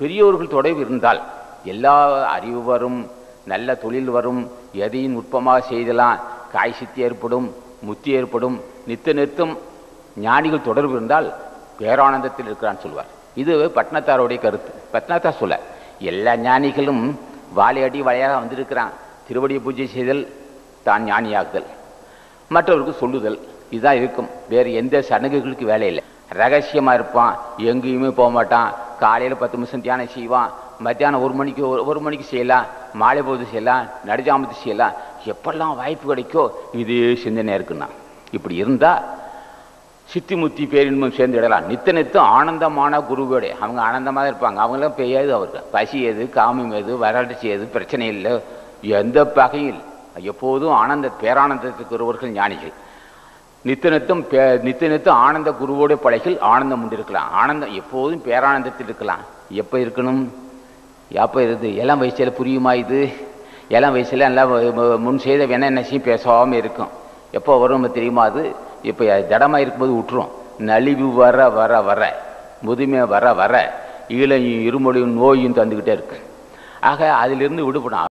பெரியோர்கள் தொடர்பு இருந்தால் எல்லா அறிவு வரும் நல்ல தொழில் வரும் எதையும் நுட்பமாக செய்தலாம் காய் சித்தி ஏற்படும் முத்தி ஏற்படும் நித்த நிறுத்தம் ஞானிகள் தொடர்பு இருந்தால் பேரானந்தத்தில் இருக்கிறான்னு சொல்வார். இது பட்னத்தாருடைய கருத்து. பட்னத்தார் சொல்ல எல்லா ஞானிகளும் வாழையடி வலையாக வந்திருக்கிறான். திருவடியை பூஜை செய்தல் தான் ஞானியாகுதல் மற்றவருக்கு சொல்லுதல் இதுதான் இருக்கும். வேறு எந்த சடங்குகளுக்கு வேலை இல்லை. ரகசியமாக இருப்பான் எங்கேயுமே போக மாட்டான். காலையில் பத்து நிமிஷம் தியானம் செய்வான் மத்தியானம் ஒரு மணிக்கு ஒரு மணிக்கு செய்யலாம் மாலை பொழுது செய்யலாம் நடுஜாமத்து செய்யலாம். எப்பெல்லாம் வாய்ப்பு கிடைக்கோ இது சிந்தனை இருக்குண்ணா. இப்படி இருந்தால் சித்தி முத்தி பேரின்பம் சேர்ந்து இடலாம் நித்த நித்தம் ஆனந்தமான குருவோட. அவங்க ஆனந்தமாக இருப்பாங்க. அவங்களாம் பெய்யாது அவருக்கு. பசி எது காமம் எது வறட்சி எது பிரச்சனை இல்லை. எந்த பகையில் எப்போதும் ஆனந்த பேரானந்தத்துக்கு ஒருவர்கள் ஞானிகள். நித்தனத்தும் நித்தம் பே நித்த நித்தம் ஆனந்த குருவோட பழகில் ஆனந்தம் உண்டு இருக்கலாம் ஆனந்தம் எப்போதும் பேரானந்தத்தில் இருக்கலாம். எப்போ இருக்கணும்? எப்போ இருக்குது இளம் வயசில் புரியுமா இது? இளம் வயசில் நல்லா முன் செய்த வேணா என்னையும் பேசாமல் இருக்கும். எப்போ வரும் தெரியுமா அது? இப்போ ஜடமாக இருக்கும்போது விட்டுரும் நலிவு வர வர வர. முதுமை வர வர. ஈழையும் இருமொழியும் நோயும் தந்துக்கிட்டே இருக்கு. ஆக அதிலிருந்து விடுபடும்